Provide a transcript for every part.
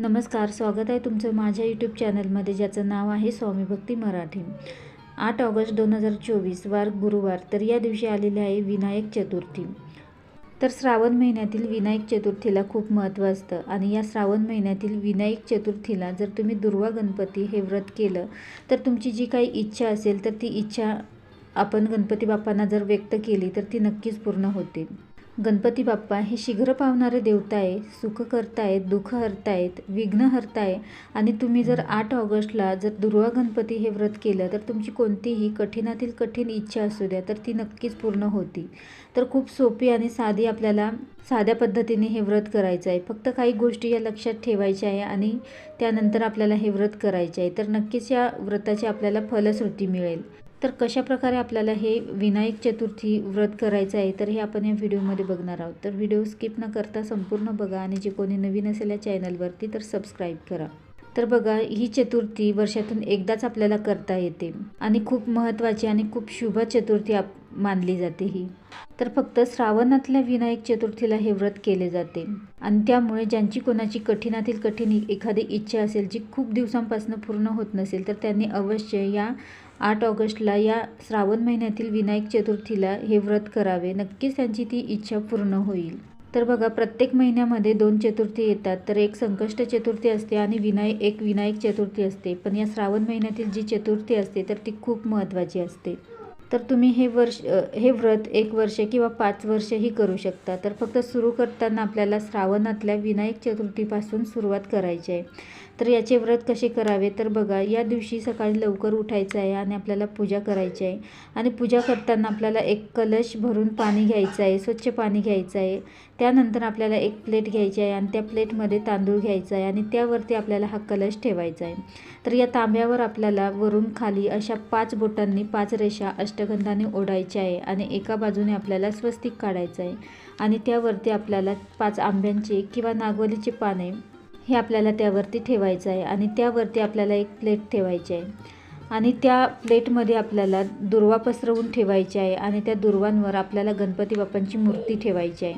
नमस्कार स्वागत आहे तुमचं माझ्या यूट्यूब चॅनलमध्ये ज्याचं नाव आहे स्वामी भक्ती मराठी. आठ ऑगस्ट दोन हजार चोवीस वार गुरुवार तर या दिवशी आलेले आहे विनायक चतुर्थी. तर श्रावण महिन्यातील विनायक चतुर्थीला खूप महत्त्व असतं आणि या श्रावण महिन्यातील विनायक चतुर्थीला जर तुम्ही दुर्वा गणपती हे व्रत केलं तर तुमची जी काही इच्छा असेल तर ती इच्छा आपण गणपती बाप्पांना जर व्यक्त केली तर ती नक्कीच पूर्ण होते. गणपती बाप्पा हे शीघ्र पावणारे देवता आहे सुख करतायत दुःख हरतायत विघ्न हरताय. आणि तुम्ही जर आठ ऑगस्टला जर दुर्वा गणपती हे व्रत केलं तर तुमची कोणतीही कठीणातील कठीण इच्छा असू द्या तर ती नक्कीच पूर्ण होती. तर खूप सोपी आणि साधी आपल्याला साध्या पद्धतीने हे व्रत करायचं आहे. फक्त काही गोष्टी या लक्षात ठेवायच्या आहे आणि त्यानंतर आपल्याला हे व्रत करायचे आहे. तर नक्कीच या व्रताची आपल्याला फलश्रुती मिळेल. तर कशा प्रकारे आपल्याला हे विनायक चतुर्थी व्रत करायचं आहे तर हे आपण या व्हिडिओमध्ये बघणार आहोत. तर व्हिडिओ स्किप न करता संपूर्ण बघा आणि जे कोणी नवीन असेल या चॅनलवरती तर सबस्क्राईब करा. तर बघा ही चतुर्थी वर्षातून एकदाच आपल्याला करता येते आणि खूप महत्त्वाची आणि खूप शुभ चतुर्थी आप मानली जाते ही. तर फक्त श्रावणातल्या विनायक चतुर्थीला हे व्रत केले जाते. आणि त्यामुळे ज्यांची कोणाची कठीणातील कठीण एखादी इच्छा असेल जी खूप दिवसांपासून पूर्ण होत नसेल तर त्यांनी अवश्य या आठ ऑगस्टला या श्रावण महिन्यातील विनायक चतुर्थीला हे व्रत करावे. नक्कीच त्यांची ती इच्छा पूर्ण होईल. तर बघा प्रत्येक महिन्यामध्ये दोन चतुर्थी येतात. तर एक संकष्ट चतुर्थी असते आणि विनायक एक विनायक चतुर्थी असते. पण या श्रावण महिन्यातील जी चतुर्थी असते तर ती खूप महत्त्वाची असते. तर तुम्ही हे वर्ष हे व्रत एक वर्ष किंवा पाच वर्षही करू शकता. तर फक्त सुरू करताना आपल्याला श्रावणातल्या विनायक चतुर्थीपासून सुरुवात करायची आहे. तर याचे व्रत कसे करावे? तर बघा या दिवशी सकाळी लवकर उठायचं आहे आणि आपल्याला पूजा करायची आहे. आणि पूजा करताना आपल्याला एक कलश भरून पाणी घ्यायचं आहे स्वच्छ पाणी घ्यायचं आहे. त्यानंतर आपल्याला एक प्लेट घ्यायची आहे आणि त्या प्लेटमध्ये तांदूळ घ्यायचा आहे आणि त्यावरती आपल्याला हा कलश ठेवायचा आहे. तर या तांब्यावर आपल्याला वरून खाली अशा पाच बोटांनी पाच रेषा अष्टगंधाने ओढायच्या आहे आणि एका बाजूने आपल्याला स्वस्तिक काढायचं आहे. आणि त्यावरती आपल्याला पाच आंब्यांचे किंवा नागवलीचे पाने हे आपल्याला त्यावरती ठेवायचं आहे आणि त्यावरती आपल्याला एक प्लेट ठेवायची आहे. आणि त्या प्लेटमध्ये आपल्याला दुर्वा पसरवून ठेवायची आहे आणि त्या दुर्वांवर आपल्याला गणपती बाप्पांची मूर्ती ठेवायची आहे.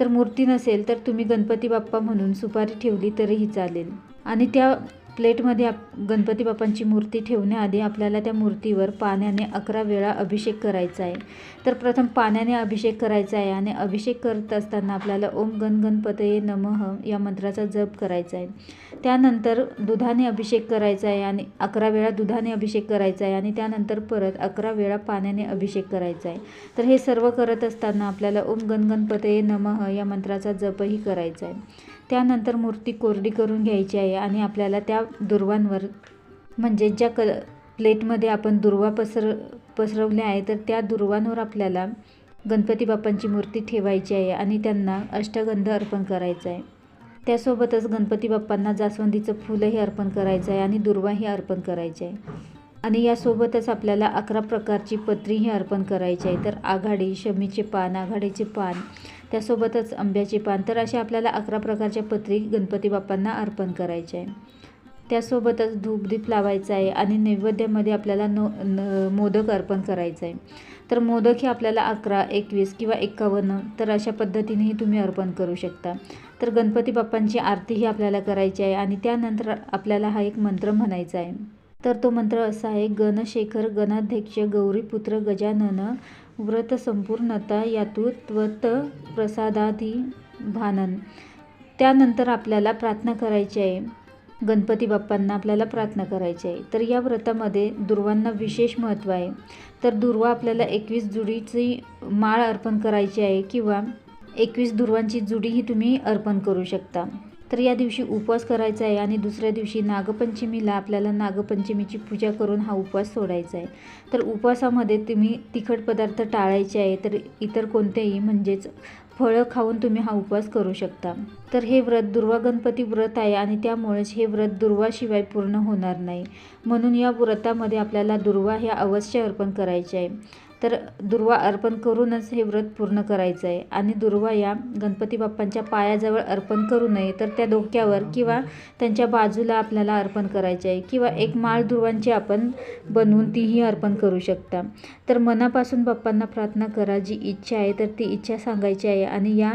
तर मूर्ती नसेल तर तुम्ही गणपती बाप्पा म्हणून सुपारी ठेवली तरीही चालेल. आणि त्या प्लेटमध्ये आप गणपती बाप्पांची मूर्ती ठेवण्याआधी आपल्याला त्या मूर्तीवर पाण्याने अकरा वेळा अभिषेक करायचा आहे. तर प्रथम पाण्याने अभिषेक करायचा आहे आणि अभिषेक करत असताना आपल्याला ओम गण गणपतये नमः या मंत्राचा जप करायचा आहे. त्यानंतर दुधाने अभिषेक करायचा आहे आणि अकरा वेळा दुधाने अभिषेक करायचा आहे आणि त्यानंतर परत अकरा वेळा पाण्याने अभिषेक करायचा आहे. तर हे सर्व करत असताना आपल्याला ओम गण गणपतये नमः या मंत्राचा जपही करायचा आहे. त्यानंतर मूर्ती कोरडी करून घ्यायची आहे आणि आपल्याला त्या दुर्वांवर म्हणजे ज्या क प्लेटमध्ये आपण दुर्वा पसर पसरवल्या आहे तर त्या दुर्वांवर आपल्याला गणपती बाप्पांची मूर्ती ठेवायची आहे आणि त्यांना अष्टगंध अर्पण करायचं आहे. त्यासोबतच गणपती बाप्पांना जास्वंदीचं फुलंही अर्पण करायचं आहे आणि दुर्वाही अर्पण करायचं आहे. आणि यासोबतच आपल्याला अकरा प्रकारची पत्रीही अर्पण करायची आहे. तर आघाडी शमीचे पान आघाडीचे पान त्यासोबतच आंब्याचे पान तर अशा आपल्याला अकरा प्रकारच्या पत्री गणपती बाप्पांना अर्पण करायचे आहे. त्यासोबतच धूपदीप लावायचा आहे आणि नैवेद्यामध्ये आपल्याला नो न मोदक अर्पण करायचं आहे. तर मोदक हे आपल्याला अकरा एकवीस किंवा एक्कावन्न तर अशा पद्धतीनेही तुम्ही अर्पण करू शकता. तर गणपती बाप्पांची आरतीही आपल्याला करायची आहे आणि त्यानंतर आपल्याला हा एक मंत्र म्हणायचा आहे. तर तो मंत्र असा आहे गणशेखर गणाध्यक्ष गौरीपुत्र गजानन व्रत संपूर्णता यातू त्वत प्रसादाधी भानन त्यानंतर आपल्याला प्रार्थना करायची आहे. गणपती बाप्पांना आपल्याला प्रार्थना करायची आहे. तर या व्रतामध्ये दुर्वांना विशेष महत्त्व आहे. तर दुर्वा आपल्याला एकवीस जुडीची माळ अर्पण करायची आहे किंवा एकवीस दुर्वांची जुडीही तुम्ही अर्पण करू शकता. तर या दिवशी उपवास करायचा आहे आणि दुसऱ्या दिवशी नागपंचमीला आपल्याला नागपंचमीची पूजा करून हा उपवास सोडायचा आहे. तर उपवासामध्ये तुम्ही तिखट पदार्थ टाळायचे आहे तर इतर कोणतेही म्हणजेच फळं खाऊन तुम्ही हा उपवास करू शकता. तर हे व्रत दुर्वा गणपती व्रत आहे आणि त्यामुळेच हे व्रत दुर्वाशिवाय पूर्ण होणार नाही. म्हणून या व्रतामध्ये आपल्याला दुर्वा हे अवश्य अर्पण करायचे आहे. तर दुर्वा अर्पण करूनच हे व्रत पूर्ण करायचं आहे. आणि दुर्वा या गणपती बाप्पांच्या पायाजवळ अर्पण करू नये तर त्या डोक्यावर किंवा त्यांच्या बाजूला आपल्याला अर्पण करायचे आहे. किंवा एक माळ दुर्वांची आपण बनवून तीही अर्पण करू शकता. तर मनापासून बाप्पांना प्रार्थना करा जी इच्छा आहे तर ती इच्छा सांगायची आहे. आणि या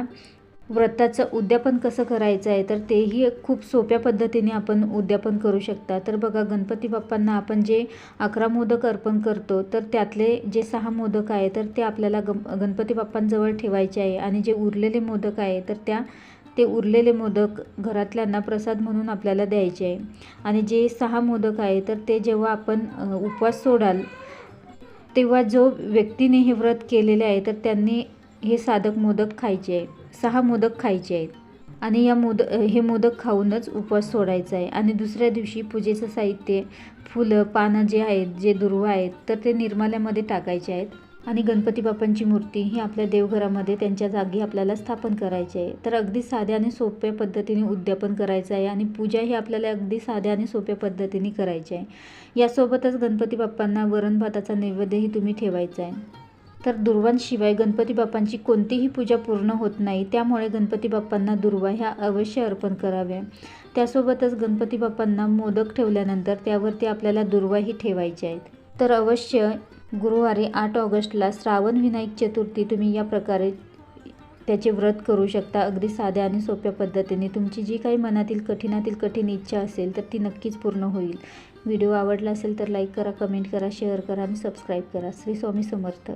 व्रताचं उद्यापन कसं करायचं आहे तर तेही खूप सोप्या पद्धतीने आपण उद्यापन करू शकता. तर बघा गणपती बाप्पांना आपण जे अकरा मोदक अर्पण करतो तर त्यातले जे सहा मोदक आहे तर ते आपल्याला गम गणपती बाप्पांजवळ ठेवायचे आहे. आणि जे उरलेले मोदक आहे तर त्या ते उरलेले मोदक घरातल्यांना प्रसाद म्हणून आपल्याला द्यायचे आहे. आणि जे सहा मोदक आहे तर ते जेव्हा आपण उपवास सोडाल तेव्हा जो व्यक्तीने हे व्रत केलेले आहे तर त्यांनी हे साधक मोदक खायचे आहे सहा मोदक खायचे आहेत. आणि या मोद हे मोदक खाऊनच उपवास सोडायचा आहे. आणि दुसऱ्या दिवशी पूजेचं साहित्य फुलं पानं जे आहेत जे दुर्वा आहेत तर ते निर्माल्यामध्ये टाकायचे आहेत. आणि गणपती बाप्पांची मूर्ती ही आपल्या देवघरामध्ये त्यांच्या जागी आपल्याला स्थापन करायची आहे. तर अगदी साध्या आणि सोप्या पद्धतीने उद्यापन करायचं आहे आणि पूजा ही आपल्याला अगदी साध्या आणि सोप्या पद्धतीने करायची आहे. यासोबतच गणपती बाप्पांना वरण भाताचा नैवेद्यही तुम्ही ठेवायचा आहे. तर दुर्वांशिवाय गणपती बाप्पांची कोणतीही पूजा पूर्ण होत नाही. त्यामुळे गणपती बाप्पांना दुर्वा ह्या अवश्य अर्पण कराव्या. त्यासोबतच गणपती बाप्पांना मोदक ठेवल्यानंतर त्यावरती आपल्याला दुर्वाही ठेवायचे आहेत. तर अवश्य गुरुवारी आठ ऑगस्टला श्रावण विनायक चतुर्थी तुम्ही या प्रकारे त्याचे व्रत करू शकता. अगदी साध्या आणि सोप्या पद्धतीने. तुमची जी काही मनातील कठीणातील कठीण इच्छा असेल तर ती नक्कीच पूर्ण होईल. व्हिडिओ आवडला असेल तर लाईक करा कमेंट करा शेअर करा आणि सबस्क्राईब करा. श्री स्वामी समर्थ.